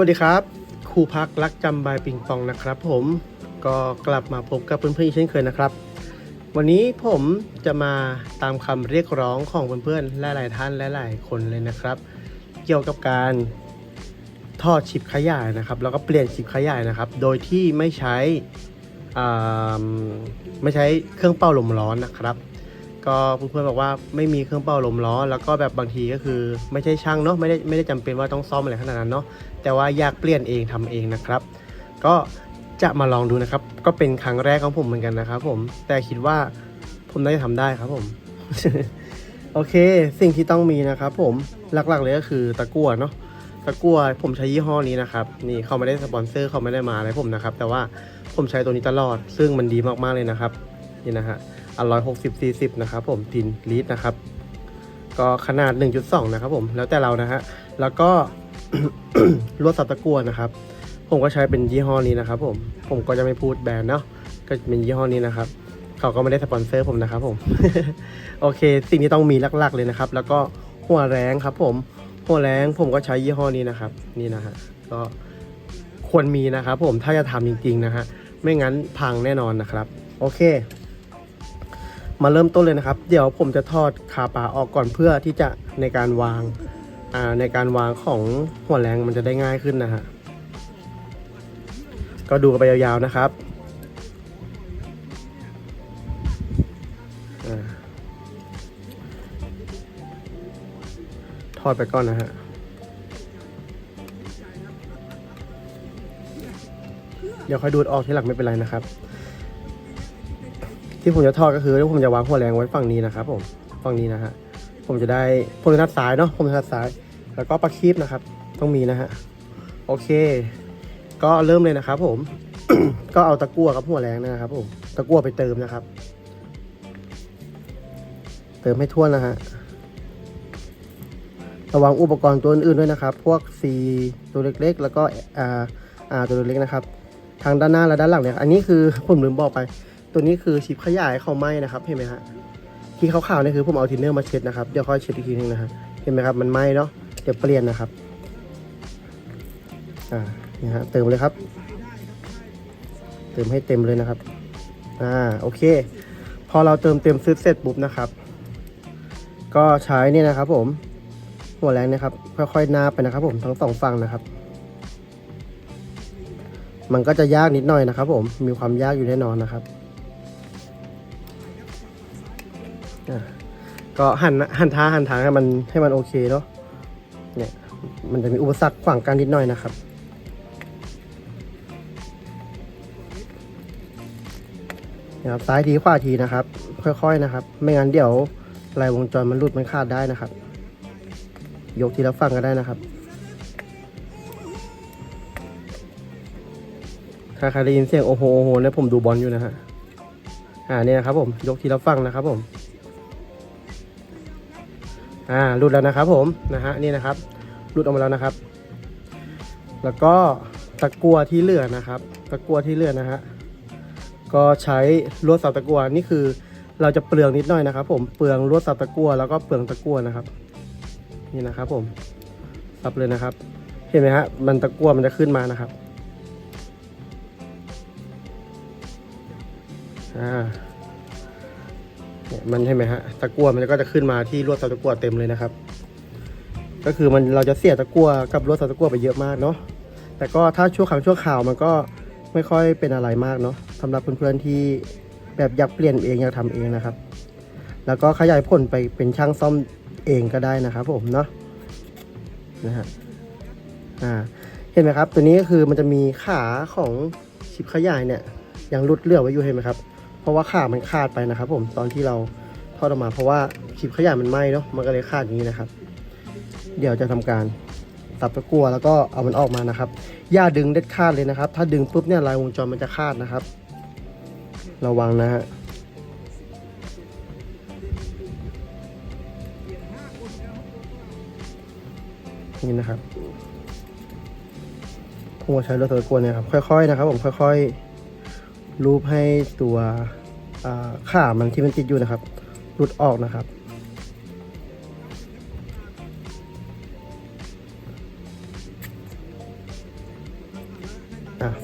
สวัสดีครับครูพักรักจำบายปิงปองนะครับ ผมก็กลับมาพบกับเพื่อนๆอีกเช่นเคยนะครับ วันนี้ผมจะมาตามคำเรียกร้องของเพื่อนๆหลายๆท่านและหลายคนเลยนะครับ เกี่ยวกับการทอดชิปขยายนะครับ แล้วก็เปลี่ยนชิปขยายนะครับ โดยที่ไม่ใช้อ่ไม่ใช้เครื่องเป่าลมร้อนนะครับ ก็เพื่อนๆบอกว่าไม่มีเครื่องเป่าลมร้อน แล้วก็แบบบางทีก็คือไม่ใช่ช่างเนาะไม่ได้ไม่ได้จำเป็นว่าต้องซ่อมอะไรขนาดนั้นเนาะ แต่ว่าอยากเปลี่ยนเองทำเองนะครับ ก็จะมาลองดูนะครับ ก็เป็นครั้งแรกของผมเหมือนกันนะครับผมแต่คิดว่าผมน่าจะทำได้ครับผม โอเค สิ่งที่ต้องมีนะครับผมหลักๆเลยก็คือตะกั่วเนาะตะกั่วผมใช้ยี่ห้อนี้นะครับ นี่เขาไม่ได้สปอนเซอร์เขาไม่ได้มาอะไรผมนะครับ แต่ว่าผมใช้ตัวนี้ตลอด ซึ่งมันดีมากๆเลยนะครับนี่นะฮะอันร้อยหกสิบสี่สิบนะครับผมทินลิตรนะครับ ก็ขนาด 1.2 นะครับผมแล้วแต่เรานะฮะแล้วก็ ลวดสับตะกั่วนะครับ ผมก็ใช้เป็นยี่ห้อนี้นะครับ ผมผมก็จะไม่พูดแบรนด์เนาะก็เป็นยี่ห้อนี้นะครับเขาก็ไม่ได้สปอนเซอร์ผมนะครับ ผมโอเค สิ่งที่ต้องมีหลักๆเลยนะครับ แล้วก็หัวแรงครับ ผมหัวแรงผมก็ใช้ยี่ห้อนี้นะครับ นี่นะฮะก็ควรมีนะครับ ผมถ้าจะทำจริง ๆนะฮะไม่งั้นพังแน่นอนนะครับ โอเค มาเริ่มต้นเลยนะครับ เดี๋ยวผมจะทอดขาปลาออกก่อนเพื่อที่จะในการวาง ในการวางของหัวแรงมันจะได้ง่ายขึ้นนะฮะ ก็ดูกันไปยาวๆนะครับอทอดไปก่อนนะฮะ เดี๋ยวค่อยดูดออกที่หลังไม่เป็นไรนะครับ ที่ผมจะทอดก็คือที่ผมจะวางหัวแรงไว้ฝั่งนี้นะครับผม ฝั่งนี้นะฮะ ผมจะได้ผมจะทัดซ้ายเนาะผมจะทัดซ้าย แล้วก็ปลาคีบนะครับ ต้องมีนะฮะโอเค ก็เริ่มเลยนะครับ ผม ก็เอาตะกั่วกับหัวแรงนะครับผมตะกั่วไปเติมนะครับ เติมให้ทั่วนะฮะระวังอุปกรณ์ตัวอื่นๆด้วยนะครับ พวกซีตัวเล็กๆ แล้วก็อ่าอ่าตัวเล็กๆนะครับ ทางด้านหน้าและด้านหลังเนี่ย อันนี้คือผมลืมบอกไป ตัวนี้คือชิปขยายเขาไหมนะครับ เห็นไหมฮะ ที่ขาวๆนี่คือผมเอาทินเนอร์มาเช็ดนะครับเดี๋ยวค่อยเช็ดอีกทีนึงนะฮะเห็นไหมครับมันไหมเนาะเดี๋ยวเปลี่ยนนะครับอ่านี่ฮะเติมเลยครับ เติมให้เต็มเลยนะครับอ่าโอเค พอเราเติมเต็มซึบเสร็จปุ๊บนะครับ ก็ใช้เนี่ยนะครับ ผม หัวแรงนะครับ ค่อยๆนาบไปนะครับ ผมทั้งสองฝั่งนะครับ มันก็จะยากนิดหน่อยนะครับ ผมมีความยากอยู่แน่นอนนะครับ ก็หันหันท้าหันทางให้มันให้มันโอเคเนาะเนี่ยมันจะมีอุปสรรคขวางกันนิดหน่อยนะครับนะครับซ้ายทีขวาทีนะครับ ค่อยๆนะครับ ไม่งั้นเดี๋ยวลายวงจรมันหลุดมันขาดได้นะครับ ยกทีละฝั่งก็ได้นะครับถ้าใครได้ยินเสียงโอ้โหโอ้โหเนี่ยผมดูบอลอยู่นะฮะอ่าเนี่ยนะครับผมยกทีละฝั่งนะครับผม อ่าหลุดแล้วนะครับผมนะฮะนี่นะครับหลุดออกมาแล้วนะครับ แล้วก็ตะกัวที่เหลือนะครับ ตะกัวที่เหลือนะฮะก็ใช้ลวดเสาตะกัวนี่คือ เราจะเปลืองนิดหน่อยนะครับ ผมเปลืองลวดเสาตะกัวแล้วก็เปลืองตะกัวนะครับ นี่นะครับ ผมสับเลยนะครับ เห็นไหมฮะมันตะกัวมันจะขึ้นมานะครับอ่า เนี่ยมันใช่ไหมฮะตะกั่วมันก็จะขึ้นมาที่ลวดเสาตะกั่วเต็มเลยนะครับ ก็คือมันเราจะเสียตะกั่วกับลวดเสาตะกั่วไปเยอะมากเนาะแต่ก็ถ้าชั่วครั้งชั่วคราวมันก็ไม่ค่อยเป็นอะไรมากเนาะสำหรับเพื่อนๆที่แบบอยากเปลี่ยนเองอยากทำเองนะครับ แล้วก็ขยายผลไปเป็นช่างซ่อมเองก็ได้นะครับ ผมเนาะนะฮะอ่าเห็นไหมครับ ตัวนี้ก็คือมันจะมีขาของชิปขยายเนี่ยยังรุดเลือไว้อยู่เห็นไหมครับ เพราะว่าขามันขาดไปนะครับ ผมตอนที่เราทอดออกมา เพราะว่าชิปขยะมันไหม้เนาะมันก็เลยขาดอย่างนี้นะครับ เดี๋ยวจะทำการตับตะกั่วแล้วก็เอามันออกมานะครับอย่าดึงเด็ดขาดเลยนะครับ ถ้าดึงปุ๊บเนี่ยลายวงจรมันจะขาดนะครับ ระวังนะฮะนี่นะครับผมก็ใช้รถตะกั่วเนี่ยครับค่อยๆนะครับ ผมค่อย ๆ รูปให้ตัวอ่าขามันที่มันติดอยู่นะครับ หลุดออกนะครับ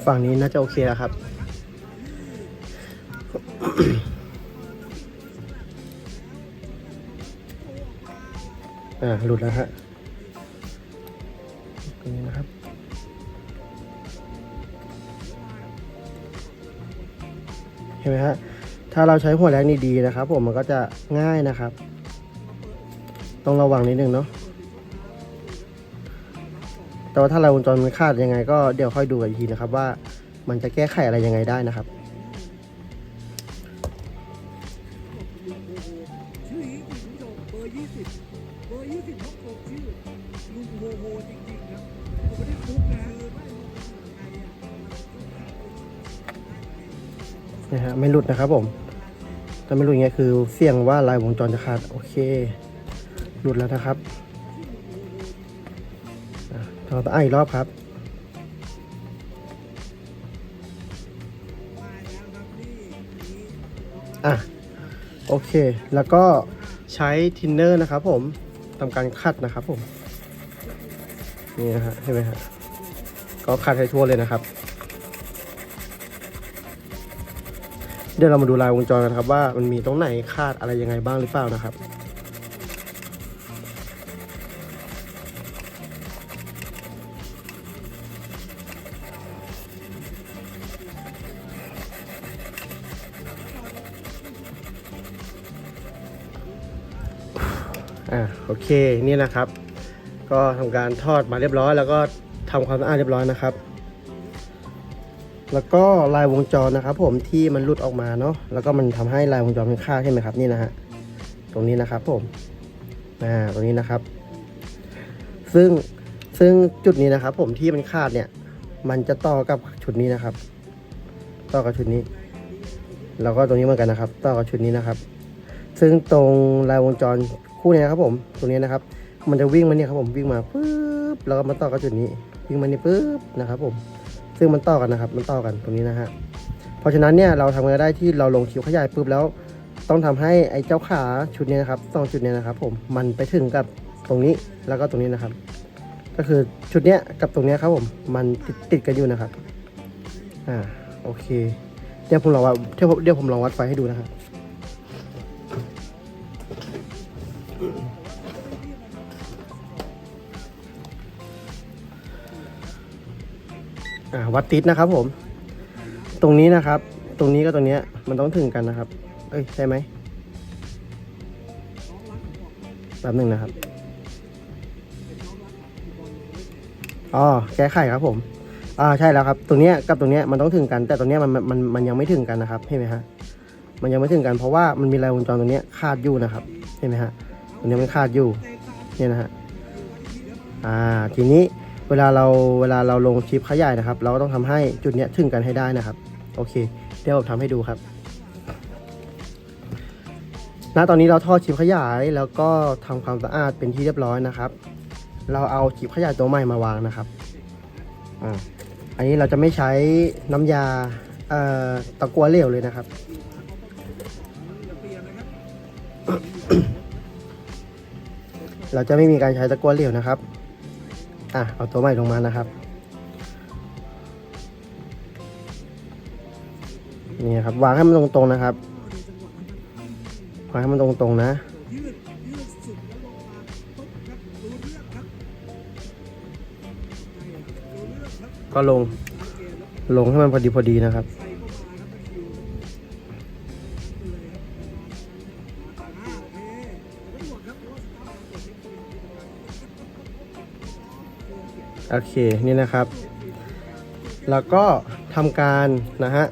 ฝั่งนี้น่าจะโอเคแล้วครับ อ่า หลุดแล้วฮะ ห็นไหมฮะถ้าเราใช้หัวแรงนี่ดีนะครับ ผมมันก็จะง่ายนะครับ ต้องระวังนิดนึงเนาะแต่ว่าถ้าเราวงจรมันคาดยังไง ก็เดี๋ยวค่อยดูกันอีกทีนะครับ ว่ามันจะแก้ไขอะไรยังไงได้นะครับ ไม่หลุดนะครับผมถ้าไม่หลุดอย่างเงี้ยคือเสี่ยงว่าลายวงจรจะขาดโอเค หลุดแล้วนะครับอะเราต้องอ่านอีกรอบครับอะโอเค แล้วก็ใช้ทินเนอร์นะครับผมทำการคัดนะครับผม นี่นะฮะเห็นไหมฮะก็คัดให้ทั่วเลยนะครับ เดี๋ยวเรามาดูลายวงจรกันครับว่ามันมีตรงไหนคาดอะไรยังไงบ้างหรือเปล่านะครับอ่าโอเคนี่นะครับ ก็ทำการทอดมาเรียบร้อย แล้วก็ทำความสะอาดเรียบร้อยนะครับ แล้วก็ลายวงจรนะครับ ผมที่มันหลุดออกมาเนาะแล้วก็มันทำให้ลายวงจรมันค่าดใช่ไหมครับนี่นะฮะตรงนี้นะครับผมอ่าตรงนี้นะครับ ซึ่งซึ่งจุดนี้นะครับ ผมที่มันขาดเนี่ย มันจะต่อกับชุดนี้นะครับ ต่อกับชุดนี้ แล้วก็ตรงนี้เหมือนกันนะครับ ต่อกับชุดนี้นะครับ ซึ่งตรงลายวงจรคู่นี้นะครับ ผม ตรงนี้นะครับ มันจะวิ่งมาเนี่ยครับผมวิ่งมาปุ๊บแล้วก็มาต่อกับจุดนี้ วิ่งมานี่ปุ๊บนะครับ ผม ซึ่งมันต่อกันนะครับ มันต่อกันตรงนี้นะฮะ เพราะฉะนั้นเนี่ยเราทำงานได้ที่เราลงคิวขยายปุ๊บแล้ว ต้องทำให้ไอ้เจ้าขาชุดนี้นะครับสองจุดเนี้นะครับ ผมมันไปถึงกับตรงนี้แล้วก็ตรงนี้นะครับ ก็คือชุดเนี้ยกับตรงเนี้ยครับผมมันติดติดกันอยู่นะครับ อ่าโอเค เดี๋ยวผมลองวัดเดี๋ยวผมเดี๋ยวผมลองวัดไฟให้ดูนะครับ อ่าวัดติดนะครับผม ตรงนี้นะครับ ตรงนี้ก็ตรงเนี้ยมันต้องถึงกันนะครับ เอ้ยใช่ไหมแป๊บหนึ่งนะครับอ๋อแก้ไขครับผม อ่าใช่แล้วครับ ตรงเนี้ยกับตรงเนี้ยมันต้องถึงกัน แต่ตรงเนี้ยมันมันมันยังไม่ถึงกันนะครับเห็นไหมฮะมันยังไม่ถึงกันเพราะว่ามันมีลายวงจรตรงเนี้ยคาดอยู่นะครับเห็นไหมฮะตรงเนี้ยมันคาดอยู่เนี่ยนะฮะอ่าทีนี้ เวลาเราเวลาเราลงชิปขยายนะครับ เราก็ต้องทำให้จุดเนี้ยถึงกันให้ได้นะครับ โอเค เดี๋ยวผมทำให้ดูครับณตอนนี้เราทอดชิปขยายแล้วก็ทำความสะอาดเป็นที่เรียบร้อยนะครับ เราเอาชิปขยายตัวใหม่มาวางนะครับอ่าอันนี้เราจะไม่ใช้น้ำยาเอ่อตะกัวเหลวเลยนะครับ เราจะไม่มีการใช้ตะกัวเหลวนะครับ อะเอาตัวใหม่ลงมานะครับ นี่ครับวางให้มันตรงๆนะครับวางให้มันตรงๆนะก็ลง ลงให้มันพอดีพอดีนะครับ โอเคนี่นะครับ แล้วก็ทำการนะฮะ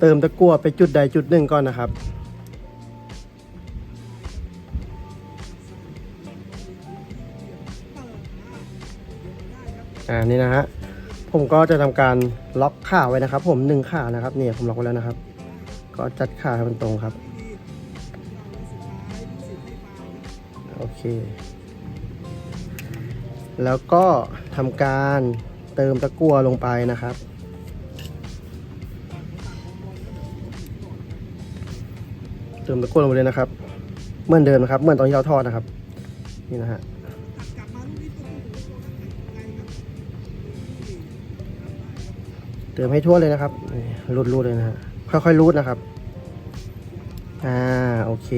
เติมตะกั่วไปจุดใดจุดหนึ่งก่อนนะครับ อ่านี่นะฮะผมก็จะทำการล็อกขาไว้นะครับ ผมหนึ่งขานะครับเนี่ยผมล็อกไว้แล้วนะครับ ก็จัดขาให้มันตรงครับ โอเค แล้วก็ทำการเติมตะกั่วลงไปนะครับ เติมตะกั่วลงไปเลยนะครับ เหมือนเดิมนะครับ เหมือนตอนที่เราทอดนะครับ นี่นะฮะเติมให้ทั่วเลยนะครับรูดๆเลยนะฮะ ค่อยๆรูดนะครับ อ่า โอเค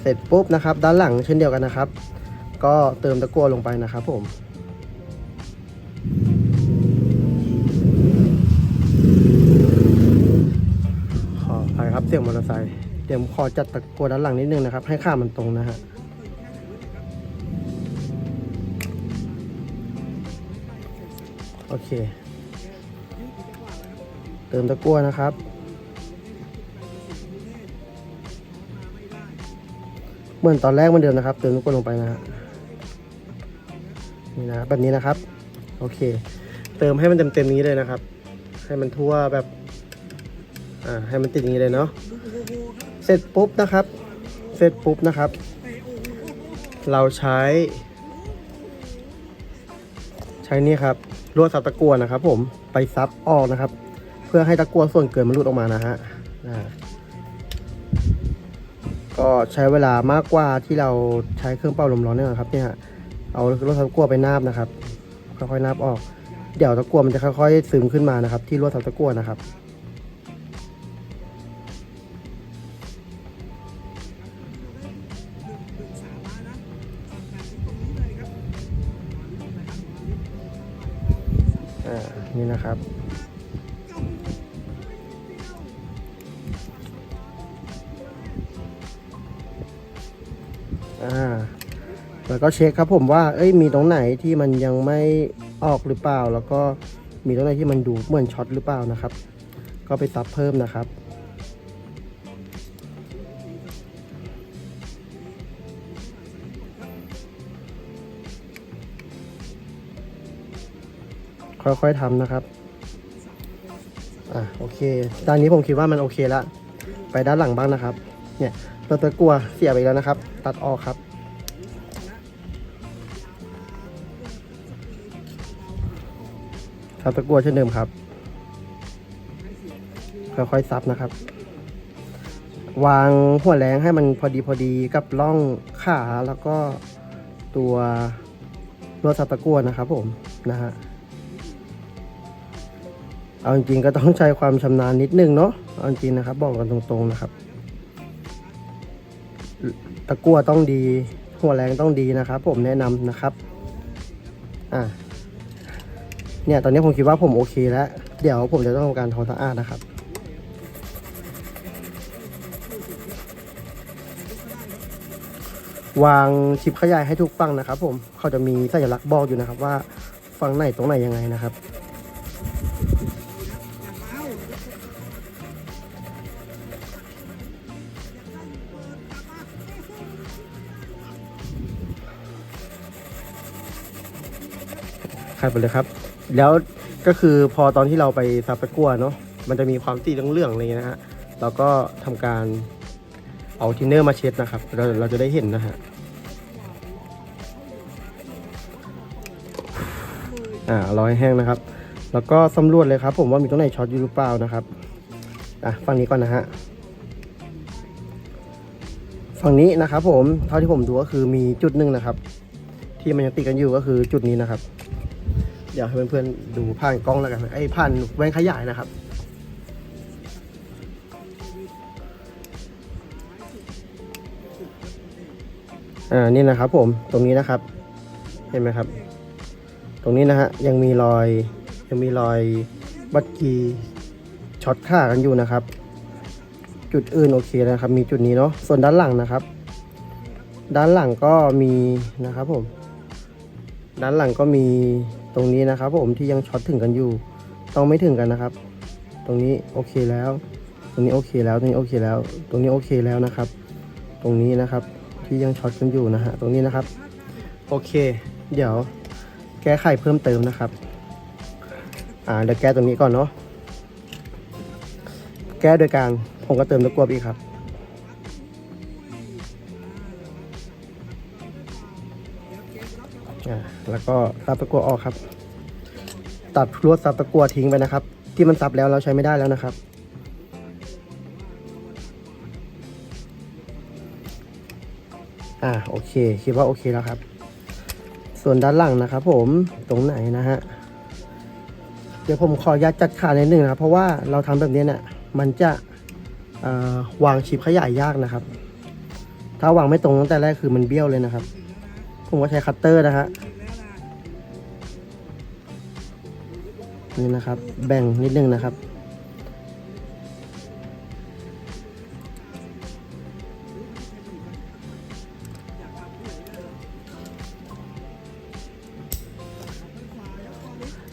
เสร็จปุ๊บนะครับ ด้านหลังเช่นเดียวกันนะครับ ก็เติมตะกั่วลงไปนะครับผมขออภัยครับเสียงมอเตอร์ไซค์เดี๋ยวขอจัดตะกั่วด้านหลังนิดนึงนะครับ ให้ข้ามันตรงนะฮะโอเค เติมตะกั่วนะครับ เหมือนตอนแรกเมือนเดิมนะครับ เติมตะกั่วลงไปนะฮะ นี่นะแบบนี้นะครับ โอเค เติมให้มันเต็มๆนี้เลยนะครับ ให้มันทั่วแบบ อ่า ให้มันติดอย่างนี้เลยเนาะ เสร็จปุ๊บนะครับ เสร็จปุ๊บนะครับ เราใช้ ใช้นี่ครับลวดซับตะกั่วนะครับ ผม ไปซับออกนะครับ เพื่อให้ตะกั่วส่วนเกินมันหลุดออกมานะฮะอ่าก็ใช้เวลามากกว่าที่เราใช้เครื่องเป่าลมร้อนเนี่ยครับเนี่ย เอาลวดตะกั่วไปนาบนะครับ ค่อยๆนาบออก เดี๋ยวตะกั่วมันจะค่อยๆซึมขึ้นมานะครับ ที่ลวดตะกั่วนะครับอ่านี่นะครับ ก็เช็คครับผมว่าเอ้ยมีตรงไหนที่มันยังไม่ออกหรือเปล่า แล้วก็มีตรงไหนที่มันดูเหมือนช็อตหรือเปล่านะครับ ก็ไปซับเพิ่มนะครับค่อยๆทำนะครับ อะโอเคด้านนี้ผมคิดว่ามันโอเคแล้วไปด้านหลังบ้างนะครับ เนี่ย ตัวตะกัวเสียไปแล้วนะครับ ตัดออกครับ รับตะกัวเช่นเดิมครับ ค่อยๆซับนะครับ วางหัวแรงให้มันพอดีพอดีกับร่องขาแล้วก็ตัวลวดซับตะกัวนะครับผมนะฮะเอาจริงๆก็ต้องใช้ความชำนาญนิดนึงเนาะเอาจริงนะครับ บอกกันตรงๆนะครับ ตะกั่วต้องดี หัวแรงต้องดีนะครับ ผมแนะนำนะครับ อะ เนี่ยตอนนี้ผมคิดว่าผมโอเคแล้ว เดี๋ยวผมจะต้องทำการทำสะอาดนะครับวางชิปขยายให้ทุกฝั่งนะครับ ผมเขาจะมีสัญลักษณ์บอกอยู่นะครับ ว่าฝั่งไหนตรงไหนยังไงนะครับขัดไปเลยครับ แล้วก็คือพอตอนที่เราไปซับตะกั่วเนาะมันจะมีความสีเหลืองๆอะไรเงี้ยนะฮะเราก็ทำการเอาทินเนอร์มาเช็ดนะครับ เราเราจะได้เห็นนะฮะอ่ารอให้แห้งนะครับ แล้วก็สำรวจเลยครับ ผมว่ามีตรงไหนช็อตอยู่หรือเปล่านะครับอะฝั่งนี้ก่อนนะฮะฝั่งนี้นะครับผมเท่าที่ผมดูก็คือมีจุดหนึ่งนะครับ ที่มันยังติดกันอยู่ก็คือจุดนี้นะครับ ดี๋ยวให้เพื่อนๆดูผ่านกล้องแล้วกันไอ้ผ่านแว่นขยายนะครับอ่านี่นะครับผมตรงนี้นะครับ เห็นไหมครับ ตรงนี้นะฮะยังมีรอยยังมีรอยบัตกีช็อตข่ากันอยู่นะครับ จุดอื่นโอเคนะครับ มีจุดนี้เนาะส่วนด้านหลังนะครับ ด้านหลังก็มีนะครับผม ด้านหลังก็มี รงนี้นะครับผมที่ยังช็อตถึงกันอยู่ ต้องไม่ถึงกันนะครับ ตรงนี้โอเคแล้ว ตรงนี้โอเคแล้ว ตรงนี้โอเคแล้ว ตรงนี้โอเคแล้วนะครับ ตรงนี้นะครับที่ยังช็อตกันอยู่นะฮะ ตรงนี้นะครับ โอเค เดี๋ยวแก้ไขเพิ่มเติมนะครับ อ่า เดี๋ยวแก้ตรงนี้ก่อนเนาะ แก้โดยการผมก็เติมตะกั่วอีกครับ อ่าแล้วก็ซับตะกั่วออกครับ ตัดลวดซับตะกั่วทิ้งไปนะครับ ที่มันซับแล้วเราใช้ไม่ได้แล้วนะครับ อ่าโอเค คิดว่าโอเคแล้วครับ ส่วนด้านหลังนะครับ ผมตรงไหนนะฮะเดี๋ยวผมขออนุญาตจัดขาในดนึงนะครับ เพราะว่าเราทำแบบนี้เนี่ยมันจะวางชิปขยายยากนะครับ ถ้าวางไม่ตรงตั้งแต่แรกคือมันเบี้ยวเลยนะครับ ผมก็ใช้คัตเตอร์นะฮะนี่นะครับ แบ่งนิดนึงนะครับ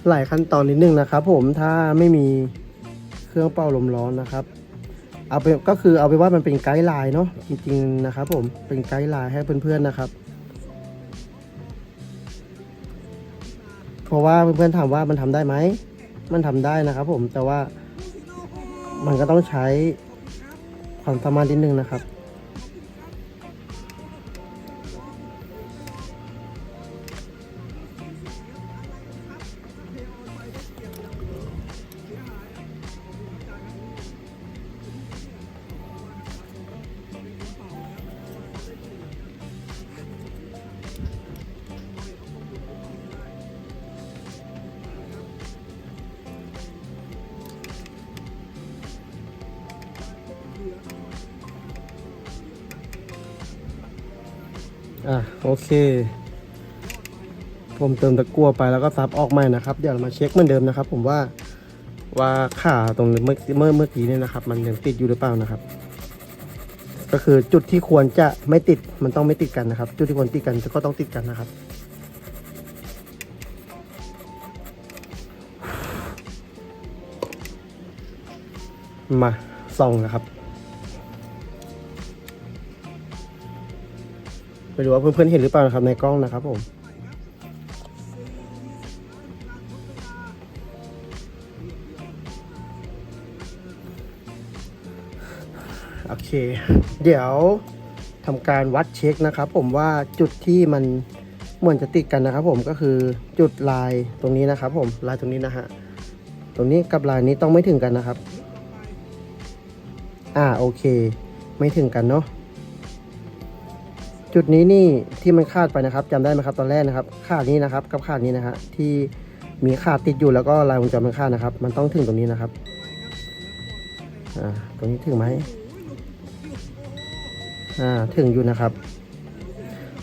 หลายขั้นตอนนิดนึงนะครับ ผมถ้าไม่มีเครื่องเป่าลมร้อนนะครับ เอาไปก็คือเอาไปว่ามันเป็นไกด์ไลน์เนาะจริงๆนะครับ ผมเป็นไกด์ไลน์ให้เพื่อนๆนะครับ เพราะว่าเพื่อนๆถามว่ามันทำได้ไหม มันทำได้นะครับผมแต่ว่ามันก็ต้องใช้ความสามารถนิดนึงนะครับ อะโอเค ผมเติมตะกั่วไปแล้วก็ซับออกใหม่นะครับ เดี๋ยวเรามาเช็คเหมือนเดิมนะครับ ผมว่าว่าขาตรงเมื่อเมื่อเมื่อกี้เนี่ยนะครับ มันยังติดอยู่หรือเปล่านะครับ ก็คือจุดที่ควรจะไม่ติดมันต้องไม่ติดกันนะครับ จุดที่ควรติดกันก็ต้องติดกันนะครับมาส่องนะครับ ไปดูว่าเพื่อนๆเห็นหรือเปล่านะครับในกล้องนะครับผมโอเค เดี๋ยวทำการวัดเช็คนะครับ ผมว่าจุดที่มันเหมือนจะติดกันนะครับ ผมก็คือจุดลายตรงนี้นะครับ ผมลายตรงนี้นะฮะตรงนี้กับลายนี้ต้องไม่ถึงกันนะครับ อ่าโอเค ไม่ถึงกันเนาะ จุดนี้นี่ที่มันขาดไปนะครับจำได้ไหมครับตอนแรกนะครับขาดนี้นะครับกับขาดนี้นะฮะที่มีขาดติดอยู่แล้วก็ลายวงจรมันขาดนะครับ มันต้องถึงตรงนี้นะครับอ่าตรงนี้ถึงไหมอ่าถึงอยู่นะครับ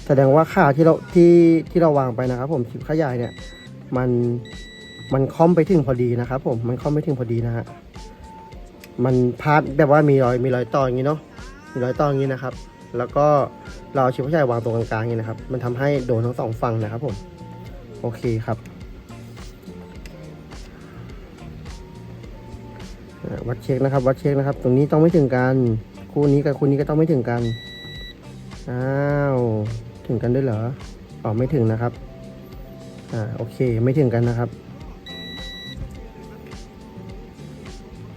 แสดงว่าขาที่เราที่ที่เราวางไปนะครับ ผมชิปขยายเนี่ยมันมันคอมไปถึงพอดีนะครับ ผมมันคอมไปถึงพอดีนะฮะมันพาดแบบว่ามีรอยมีรอยต่ออย่างนี้เนาะมีรอยต่ออย่างนี้นะครับ แล้วก็ เราเอาชิปผู้ชายวางตรงกลางๆนี่นะครับ มันทำให้โดนทั้งสองฝั่งนะครับผม โอเคครับ วัดเช็คนะครับ วัดเช็คนะครับ ตรงนี้ต้องไม่ถึงกัน คู่นี้กับคู่นี้ก็ต้องไม่ถึงกัน อ้าว ถึงกันด้วยเหรอ อ๋อ ไม่ถึงนะครับ อ่า โอเค ไม่ถึงกันนะครับ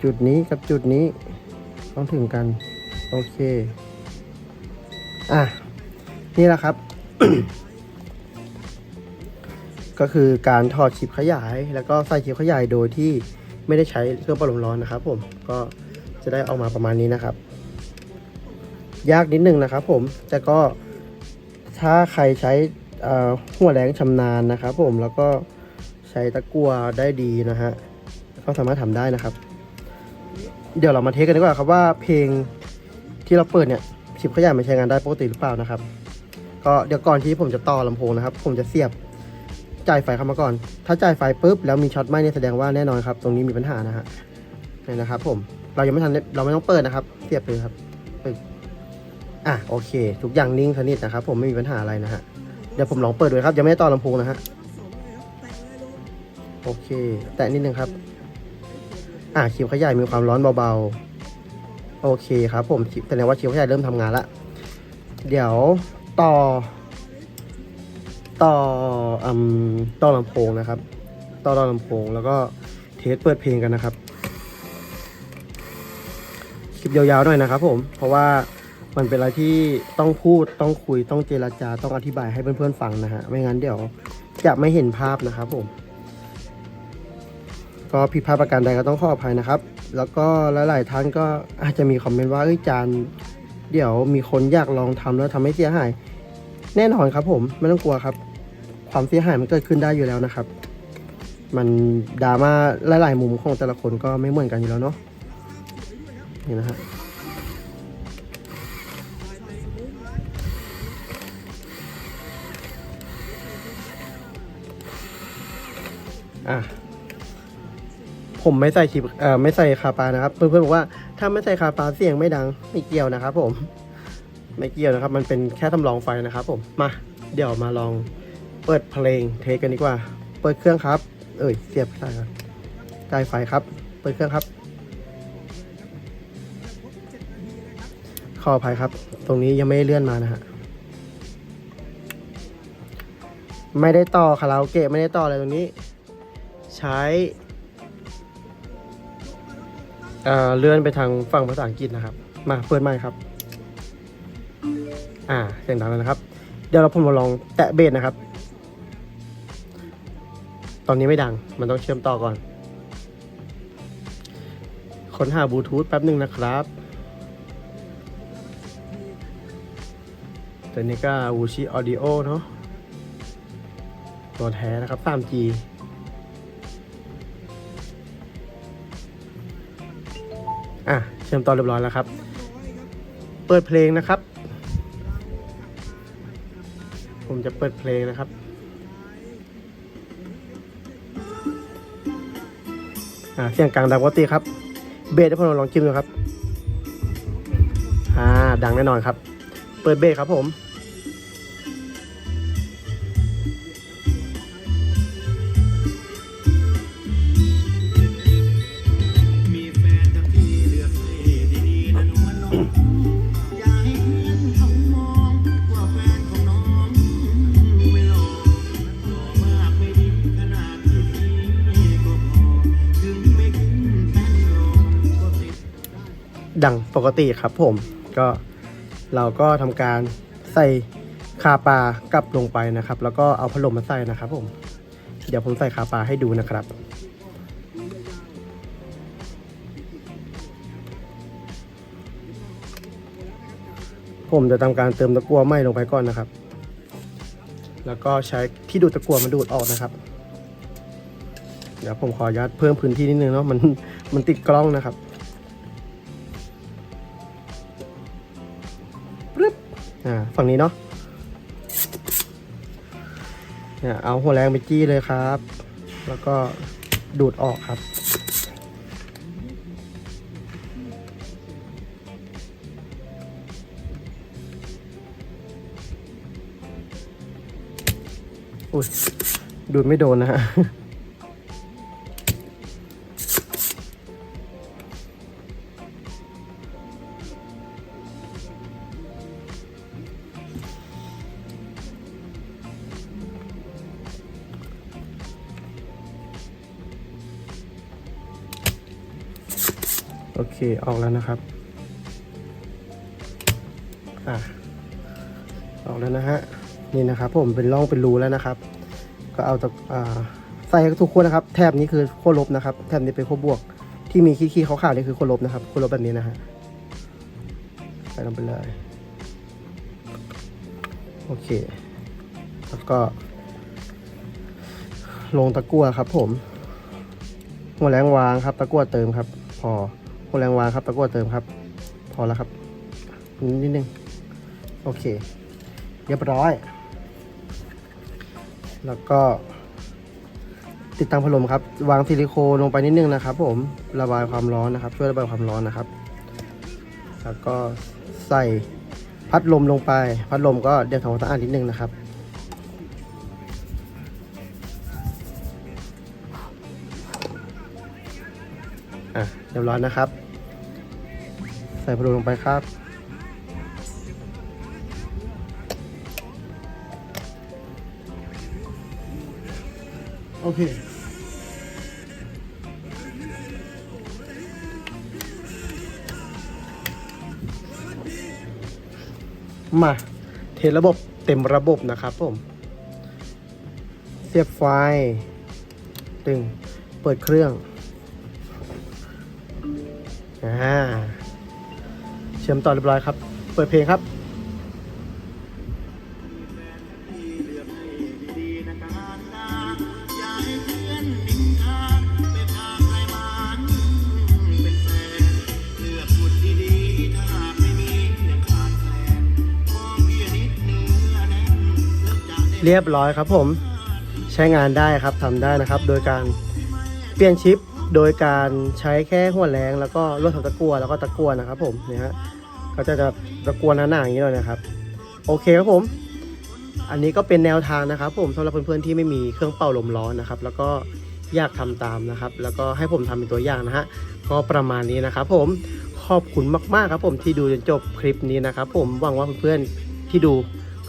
จุดนี้กับจุดนี้ต้องถึงกัน โอเค อะ นี่แหละครับ ก็คือการถอดชิปขยาย แล้วก็ใส่ชิปขยายโดยที่ไม่ได้ใช้เครื่องป่าลมร้อนนะครับ ผมก็จะได้ออกมาประมาณนี้นะครับ ยากนิดนึงนะครับ ผมแต่ก็ถ้าใครใช้หัวแรงชำนาญนะครับ ผมแล้วก็ใช้ตะกั่วได้ดีนะฮะก็สามารถทำได้นะครับ เดี๋ยวเรามาเทสกันดีกว่าครับว่าเพลงที่เราเปิดเนี่ยชิปขยายมันใช้งานได้ปกติหรือเปล่านะครับ ก็เดี๋ยวก่อนที่ผมจะต่อลำโพงนะครับ ผมจะเสียบจ่ายไฟเข้ามาก่อน ถ้าจ่ายไฟปุ๊บแล้วมีช็อตไหมเนี่ยแสดงว่าแน่นอนครับ ตรงนี้มีปัญหานะฮะนี่นะครับ ผมเรายังไม่ทันเราไม่ต้องเปิดนะครับ เสียบเลยครับปึ๊บอะโอเค ทุกอย่างนิ่งสนิทนะครับ ผมไม่มีปัญหาอะไรนะฮะเดี๋ยวผมลองเปิดดูครับยังไม่ได้ต่อลำโพงนะฮะโอเค แตะนิดนึงครับ อะชิปขยายมีความร้อนเบาๆ โอเคครับ ผมแสดงว่าชิปขยายเริ่มทำงานละเดี๋ยว ต่อ ต่ออืมต่อลำโพงนะครับ ต่อต่อลำโพงแล้วก็เทสเปิดเพลงกันนะครับคลิปยาวๆหน่อยนะครับ ผม เพราะว่ามันเป็นอะไรที่ต้องพูดต้องคุยต้องเจรจาต้องอธิบายให้เพื่อนๆฟังนะฮะไม่งั้นเดี๋ยวจะไม่เห็นภาพนะครับผม ก็ผิดพลาดประการใดก็ต้องขออภัยนะครับ แล้วก็หลายๆท่านก็อาจจะมีคอมเมนต์ว่าเอ้ยจาน เดี๋ยวมีคนอยากลองทำแล้วทำให้เสียหาย แน่นอนครับผมไม่ต้องกลัวครับ ความเสียหายมันเกิดขึ้นได้อยู่แล้วนะครับ มันดราม่าหลาย ๆ มุมของแต่ละคนก็ไม่เหมือนกันอยู่แล้วเนาะนี่นะฮะอะผมไม่ใส่ชิปเอ่อไม่ใส่คาปานะครับ เพื่อนๆบอกว่า ถ้าไม่ใส่คาปาเสียงไม่ดังไม่เกี่ยวนะครับ ผม ไม่เกี่ยวนะครับ มันเป็นแค่ทำลองไฟนะครับ ผมมาเดี๋ยวมาลองเปิดเพลงเทสกันดีกว่า เปิดเครื่องครับ เอ้ยเสียบสายก่อนจ่ายไฟครับ เปิดเครื่องครับ ขออภัยครับ ตรงนี้ยังไม่ได้เลื่อนมานะฮะไม่ได้ต่อคาราโอเกะไม่ได้ต่ออะไรตรงนี้ ใช้ อ่อเลื่อนไปทางฝั่งภาษาอังกฤษนะครับ มาเปิดไมค์ครับ อ่าเสียงดังแล้วนะครับ เดี๋ยวเราผมมาลองแตะเบสนะครับ ตอนนี้ไม่ดัง มันต้องเชื่อมต่อก่อน ค้นหาบลูทูธแป๊บหนึ่งนะครับตัวนี้ก็ Wuxi Audio เนาะตัวแท้นะครับ 3G เชื่อมต่อเรียบร้อยแล้วครับ เปิดเพลงนะครับ ผมจะเปิดเพลงนะครับอ่าเสียงกลางดังปกติครับ เบสให้ผมลองจิ้มดูครับ อ่า ดังแน่นอนครับ เปิดเบสครับผม กติครับผมก็เราก็ทำการใส่คาปากลับลงไปนะครับ แล้วก็เอาพัดลมมาใส่นะครับผม เดี๋ยวผมใส่คาปาให้ดูนะครับผมจะทำการเติมตะกั่วไหมลงไปก่อนนะครับ แล้วก็ใช้ที่ดูดตะกั่วมาดูดออกนะครับ เดี๋ยวผมขออนุญาตเพิ่มพื้นที่นิดนึงเนาะมันมันติดกล้องนะครับ อ่าฝั่งนี้เนาะเนี่ยเอาหัวแรงไปจี้เลยครับ แล้วก็ดูดออกครับ อุ้ยดูดไม่โดนนะฮะ โอเคออกแล้วนะครับอะออกแล้วนะฮะนี่นะครับ ผมเป็นร่องเป็นรูแล้วนะครับ ก็เอาตะอ่ใส่ทุกขั้วนะครับ แถบนี้คือขั้วลบนะครับ แถบนี้เป็นขั้วบวก ที่มีขี้ๆขาวๆนี่คือขั้วลบนะครับขั้วลบแบบนี้นะฮะใส่ลงไปเลยโอเค แล้วก็ ลงตะกั่วครับ ผมหัวแรงวางครับ ตะกั่วเติมครับ พอ แรงวางครับตะกั่วเติมครับ พอแล้วครับนิดนึงโอเค เรียบร้อย แล้วก็ ติดตั้งพัดลมครับ วางซิลิโคนลงไปนิดนึงนะครับ ผมระบายความร้อนนะครับ ช่วยระบายความร้อนนะครับ แล้วก็ใส่พัดลมลงไป พัดลมก็เดี๋ยวทำความสะอาดนิดนึงนะครับอะเรียบร้อยนะครับ ใส่พัดลมลงไปครับ โอเค มา เทระบบเต็มระบบนะครับผม เสียบไฟตึง เปิดเครื่อง อ่า เชื่อมต่อเรียบร้อยครับ เปิดเพลงครับเรียบร้อยครับผมใช้งานได้ครับทำได้นะครับ โดยการเปลี่ยนชิป โดยการใช้แค่หัวแรงแล้วก็ลวดของตะกั่วแล้วก็ตะกั่วนะครับผมนี่ฮะ ก็จะจะตะกั่วหนาๆอย่างนี้เลยนะครับ โอเคครับผม อันนี้ก็เป็นแนวทางนะครับ ผมสำหรับเพื่อนๆที่ไม่มีเครื่องเป่าลมร้อนนะครับ แล้วก็อยากทำตามนะครับ แล้วก็ให้ผมทำเป็นตัวอย่างนะฮะก็ประมาณนี้นะครับผมขอบคุณมากๆครับผมที่ดูจนจบคลิปนี้นะครับผมหวังว่าเพื่อนๆที่ดู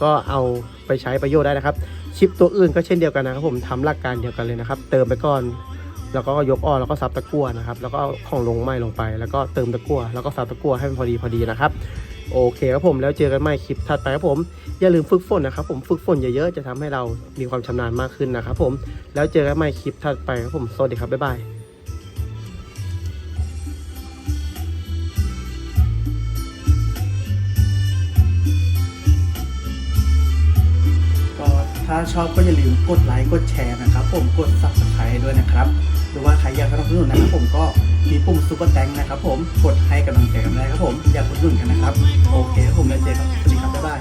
ก็เอาไปใช้ประโยชน์ได้นะครับ ชิปตัวอื่นก็เช่นเดียวกันนะครับผมทำหลักการเดียวกันเลยนะครับ เติมไปก่อน แล้วก็ยกอ้อแล้วก็ซับตะกั่วนะครับ แล้วก็ของลงไม้ลงไป แล้วก็เติมตะกั่วแล้วก็ซับตะกั่วให้มันพอดีพอดีนะครับ โอเคครับผมแล้วเจอกันใหม่คลิปถัดไปครับผม อย่าลืมฝึกฝนนะครับ ผมฝึกฝนเยอะๆจะทำให้เรามีความชำนาญมากขึ้นนะครับ ผม แล้วเจอกันใหม่คลิปถัดไปครับผม สวัสดีครับ บ๊ายบายก็ถ้าชอบก็อย่าลืมกดไลค์ กดแชร์นะครับ ผมกด subscribe ด้วยนะครับ รือว่าใครอยากสนับสนุนนะครับผมก็มีปุ่มซุปเปอร์แตงนะครับผมกดให้กำลังใจกันได้ครับผมอยากสนับสนุนกันนะครับ โอเคครับผมแล้วเจอกันสวัสดีครับบ๊ายบาย